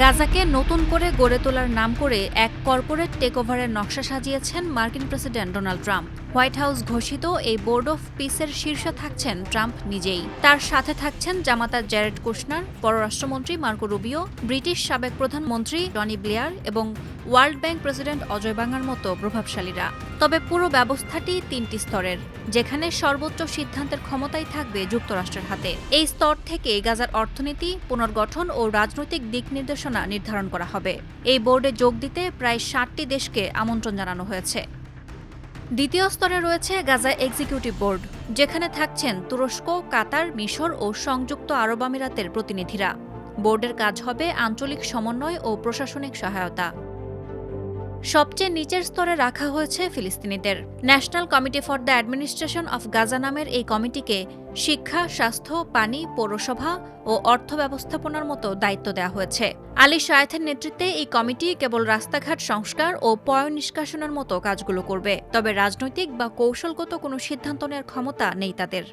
গাজাকে নতুন করে গড়ে তোলার নাম করে এক কর্পোরেট টেকওভারের নকশা সাজিয়েছেন মার্কিন president Donald Trump. White House ঘোষিত এই বোর্ড অফ পিসের শীর্ষে থাকছেন ট্রাম্প নিজেই। তার সাথে থাকছেন জামাতা জ্যারেড কুশনার, পররাষ্ট্রমন্ত্রী মার্কো রুবিও, ব্রিটিশ সাবেক প্রধানমন্ত্রী টনি ব্লেয়ার এবং World Bank president Ajay bunker মতো প্রভাবশালীরা। তবে পুরো ব্যবস্থাটি তিনটি স্তরের, যেখানে সর্বোচ্চ সিদ্ধান্তের ক্ষমতাই থাকবে যুক্তরাষ্ট্রের হাতে। এই স্তর থেকে গাজার অর্থনীতি, পুনর্গঠন ও রাজনৈতিক দিক নির্দেশনা নির্ধারণ করা হবে। এই বোর্ডে যোগ দিতে প্রায় ষাটটি দেশকে আমন্ত্রণ জানানো হয়েছে। দ্বিতীয় স্তরে রয়েছে গাজা এক্সিকিউটিভ বোর্ড, যেখানে থাকছেন তুরস্ক, কাতার, মিশর ও সংযুক্ত আরব আমিরাতের প্রতিনিধিরা। বোর্ডের কাজ হবে আঞ্চলিক সমন্বয় ও প্রশাসনিক সহায়তা। সবচেয়ে নিচের স্তরে রাখা হয়েছে ফিলিস্তিনিদের। National committee for the administration of Gaza নামের এই কমিটিকে শিক্ষা, স্বাস্থ্য, পানি, পৌরসভা ও অর্থ ব্যবস্থাপনার মতো দায়িত্ব দেওয়া হয়েছে। আলী শায়েথের নেতৃত্বে এই কমিটি কেবল রাস্তাঘাট সংস্কার ও পয় নিষ্কাশনের মতো কাজগুলো করবে, তবে রাজনৈতিক বা কৌশলগত কোনো সিদ্ধান্ত নেওয়ার ক্ষমতা নেই তাদের।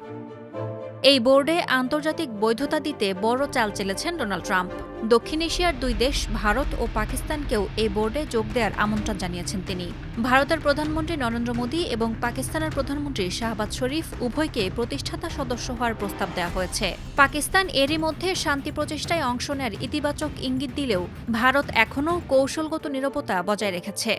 এই বোর্ডে আন্তর্জাতিক বৈধতা দিতে বড় চাল চেলেছেন ডোনাল্ড ট্রাম্প। দক্ষিণ এশিয়ার দুই দেশ, ভারত ও পাকিস্তানকেও এই বোর্ডে যোগ দেওয়ার আমন্ত্রণ জানিয়েছেন তিনি। ভারতের প্রধানমন্ত্রী নরেন্দ্র মোদী এবং পাকিস্তানের প্রধানমন্ত্রী শাহবাজ শরীফ উভয়কে প্রতিষ্ঠাতা সদস্য হওয়ার প্রস্তাব দেওয়া হয়েছে। পাকিস্তান এরই মধ্যে শান্তি প্রচেষ্টায় অংশ নেয়ার ইতিবাচক ইঙ্গিত দিলেও ভারত এখনও কৌশলগত নিরাপত্তা বজায় রেখেছে।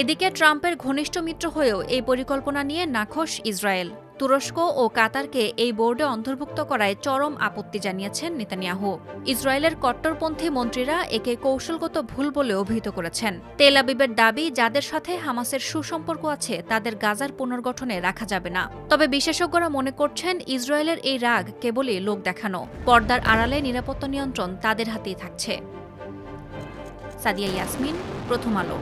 এদিকে ট্রাম্পের ঘনিষ্ঠ মিত্র হয়েও এই পরিকল্পনা নিয়ে নাখোশ ইসরায়েল। তুরস্ক ও কাতারকে এই বোর্ডে অন্তর্ভুক্ত করায় চরম আপত্তি জানিয়েছেন নেতানিয়াহু। ইসরায়েলের কট্টরপন্থী মন্ত্রীরা একে কৌশলগত ভুল বলে অভিহিত করেছেন। তেল আবিবের দাবি, যাদের সাথে হামাসের সুসম্পর্ক আছে, তাদের গাজার পুনর্গঠনে রাখা যাবে না। তবে বিশেষজ্ঞরা মনে করছেন, ইসরায়েলের এই রাগ কেবলই লোক দেখানো। পর্দার আড়ালে নিরাপত্তা নিয়ন্ত্রণ তাদের হাতেই থাকছে। সাদিয়া ইয়াসমিন, প্রথম আলো।